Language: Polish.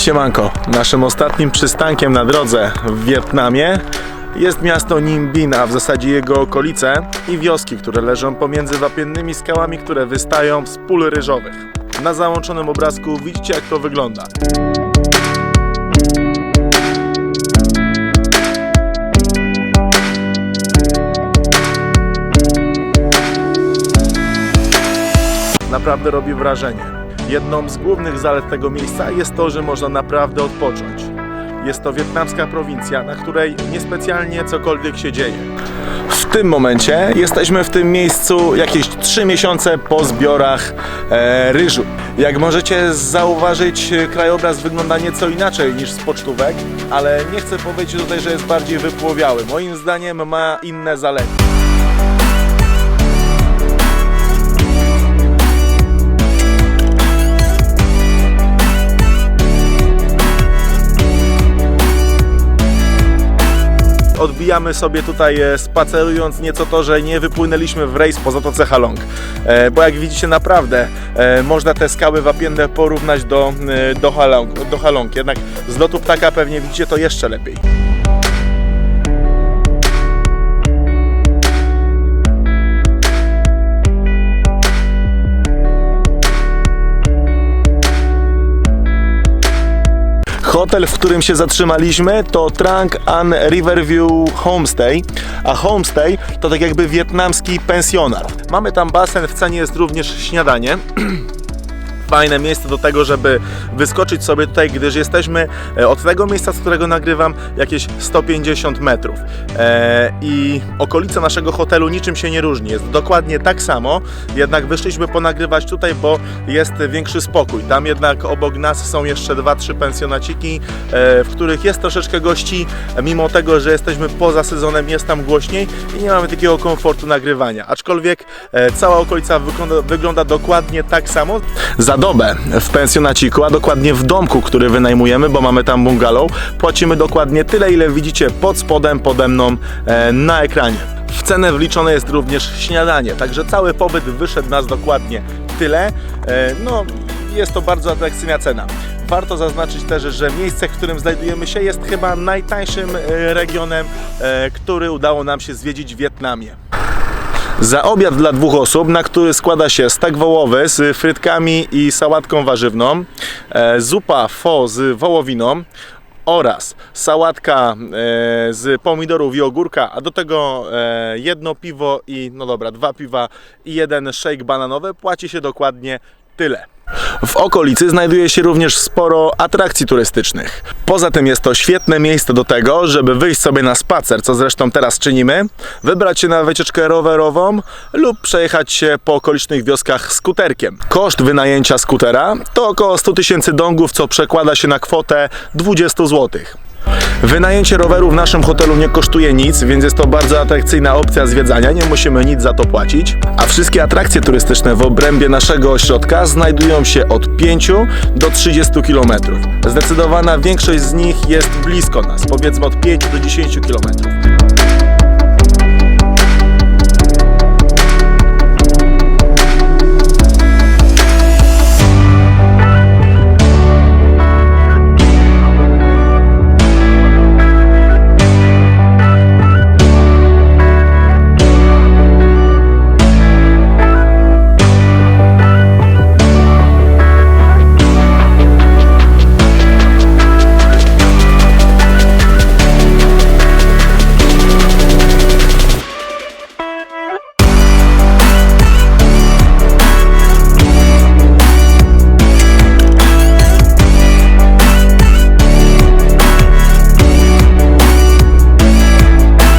Siemanko, naszym ostatnim przystankiem na drodze w Wietnamie jest miasto Ninh Binh, a w zasadzie jego okolice i wioski, które leżą pomiędzy wapiennymi skałami, które wystają z pól ryżowych. Na załączonym obrazku widzicie jak to wygląda. Naprawdę robi wrażenie. Jedną z głównych zalet tego miejsca jest to, że można naprawdę odpocząć. Jest to wietnamska prowincja, na której niespecjalnie cokolwiek się dzieje. W tym momencie jesteśmy w tym miejscu jakieś 3 miesiące po zbiorach e, ryżu. Jak możecie zauważyć, krajobraz wygląda nieco inaczej niż z pocztówek, ale nie chcę powiedzieć tutaj, że jest bardziej wypłowiały. Moim zdaniem ma inne zalety. Odbijamy sobie tutaj e, spacerując nieco to, że nie wypłynęliśmy w rejs po Zatoce Halong. E, Bo jak widzicie naprawdę e, można te skały wapienne porównać do, do, Halong, do Halong. Jednak z lotu ptaka pewnie widzicie to jeszcze lepiej. Hotel, w którym się zatrzymaliśmy to Trang An Riverview Homestay, a homestay to tak jakby wietnamski pensjonat. Mamy tam basen, w cenie jest również śniadanie. Fajne miejsce do tego, żeby wyskoczyć sobie tutaj, gdyż jesteśmy e, od tego miejsca, z którego nagrywam, jakieś 150 metrów. E, I okolica naszego hotelu niczym się nie różni. Jest dokładnie tak samo, jednak wyszliśmy ponagrywać tutaj, bo jest większy spokój. Tam jednak obok nas są jeszcze dwa, trzy pensjonaciki, e, w których jest troszeczkę gości, mimo tego, że jesteśmy poza sezonem, jest tam głośniej i nie mamy takiego komfortu nagrywania. Aczkolwiek cała okolica wygląda, wygląda dokładnie tak samo. Za dobę w pensjonaciku, a dokładnie w domku, który wynajmujemy, bo mamy tam bungalow, płacimy dokładnie tyle, ile widzicie pod spodem, pode mną e, na ekranie. W cenę wliczone jest również śniadanie, także cały pobyt wyszedł nas dokładnie tyle. E, no, jest to bardzo atrakcyjna cena. Warto zaznaczyć też, że miejsce, w którym znajdujemy się, jest chyba najtańszym e, regionem, e, który udało nam się zwiedzić w Wietnamie. Za obiad dla dwóch osób, na który składa się stek wołowy z frytkami i sałatką warzywną, e, zupa fo z wołowiną oraz sałatka e, z pomidorów i ogórka, a do tego e, jedno piwo i, no dobra, dwa piwa i jeden shake bananowy, płaci się dokładnie tyle. W okolicy znajduje się również sporo atrakcji turystycznych. Poza tym jest to świetne miejsce do tego, żeby wyjść sobie na spacer, co zresztą teraz czynimy, wybrać się na wycieczkę rowerową lub przejechać się po okolicznych wioskach skuterkiem. Koszt wynajęcia skutera to około 100 tysięcy dongów, co przekłada się na kwotę 20 zł. Wynajęcie roweru w naszym hotelu nie kosztuje nic, więc jest to bardzo atrakcyjna opcja zwiedzania, nie musimy nic za to płacić. A wszystkie atrakcje turystyczne w obrębie naszego ośrodka znajdują się od 5 do 30 km. Zdecydowana większość z nich jest blisko nas, powiedzmy od 5 do 10 km.